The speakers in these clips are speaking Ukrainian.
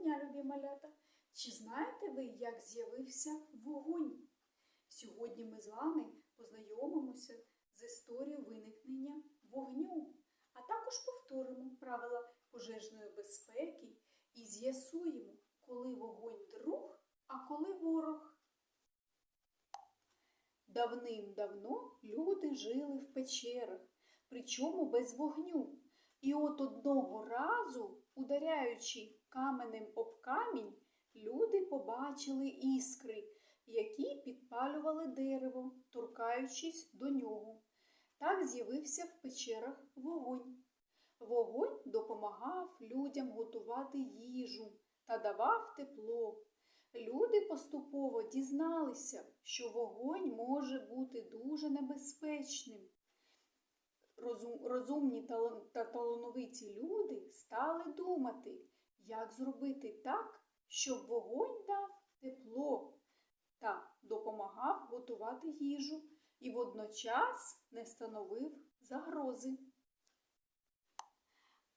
дня, любі малята! Чи знаєте ви, як з'явився вогонь? Сьогодні ми з вами познайомимося з історією виникнення вогню, а також повторимо правила пожежної безпеки і з'ясуємо, коли вогонь друг, а коли ворог. Давним-давно люди жили в печерах, причому без вогню. І от одного разу, ударяючи каменем об камінь, люди побачили іскри, які підпалювали дерево, торкаючись до нього. Так з'явився в печерах вогонь. Вогонь допомагав людям готувати їжу та давав тепло. Люди поступово дізналися, що вогонь може бути дуже небезпечним. Розум- Розумні та талановиті люди стали думати, як зробити так, щоб вогонь дав тепло та допомагав готувати їжу і водночас не становив загрози.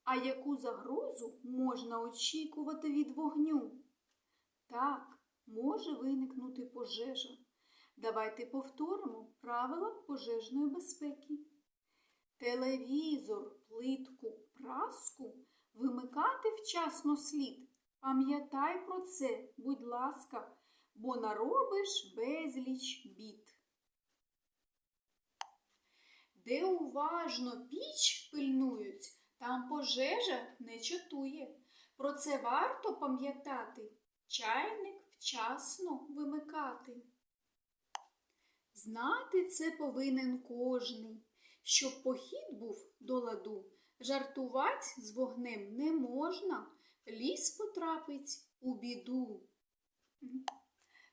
А яку загрозу можна очікувати від вогню? Так, може виникнути пожежа. Давайте повторимо правила пожежної безпеки. Телевізор, плитку, праску вимикати вчасно слід. Пам'ятай про це, будь ласка, бо наробиш безліч бід. Де уважно піч пильнують, там пожежа не чатує. Про це варто пам'ятати, чайник вчасно вимикати. Знати це повинен кожний, щоб похід був до ладу. Жартувати з вогнем не можна, ліс потрапить у біду.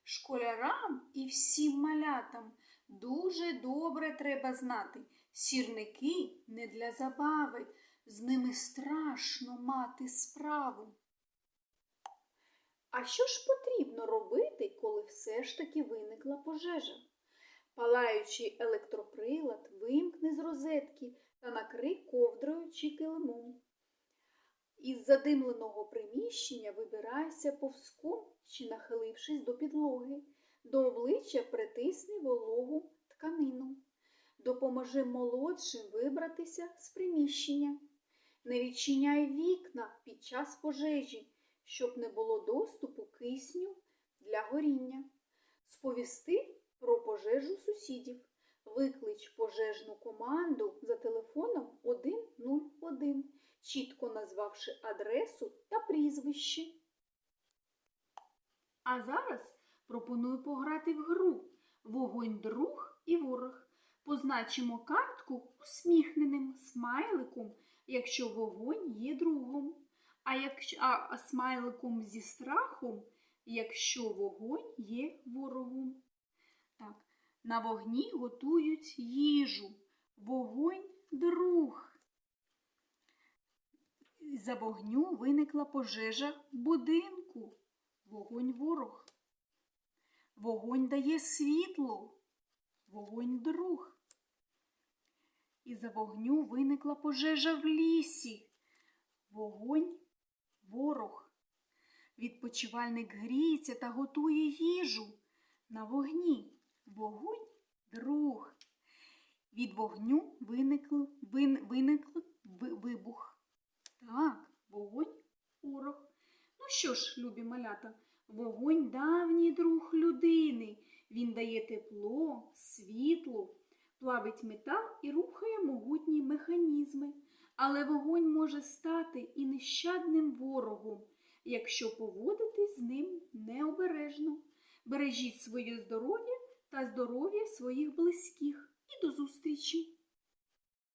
Школярам і всім малятам дуже добре треба знати. Сірники не для забави, з ними страшно мати справу. А що ж потрібно робити, коли все ж таки виникла пожежа? Палаючий електроприлад вимкни з розетки та накрий ковдрою чи килимом. Із задимленого приміщення вибирайся повзком чи нахилившись до підлоги. До обличчя притисни вологу тканину. Допоможи молодшим вибратися з приміщення. Не відчиняй вікна під час пожежі, щоб не було доступу кисню для горіння. Сповісти про пожежу сусідів. Виклич пожежну команду за телефоном 101, чітко назвавши адресу та прізвище. А зараз пропоную пограти в гру Вогонь друг і ворог. Позначимо картку усміхненим смайликом, якщо вогонь є другом, а, якщо, а, смайликом зі страхом, якщо вогонь є ворогом. На вогні готують їжу. Вогонь друг. За вогню виникла пожежа будинку. Вогонь ворог. Вогонь дає світло. Вогонь друг. І за вогню виникла пожежа в лісі. Вогонь ворог. Відпочивальник гріється та готує їжу на вогні. Вогонь друг. Від вогню виникл, вин, виникл ви- вибух. Так, вогонь ворог. Ну що ж, любі малята, вогонь давній друг людини. Він дає тепло, світло, плавить метал і рухає могутні механізми. Але вогонь може стати і нещадним ворогом, якщо поводитись з ним необережно. Бережіть своє здоров'я та здоров'я своїх близьких. І до зустрічі!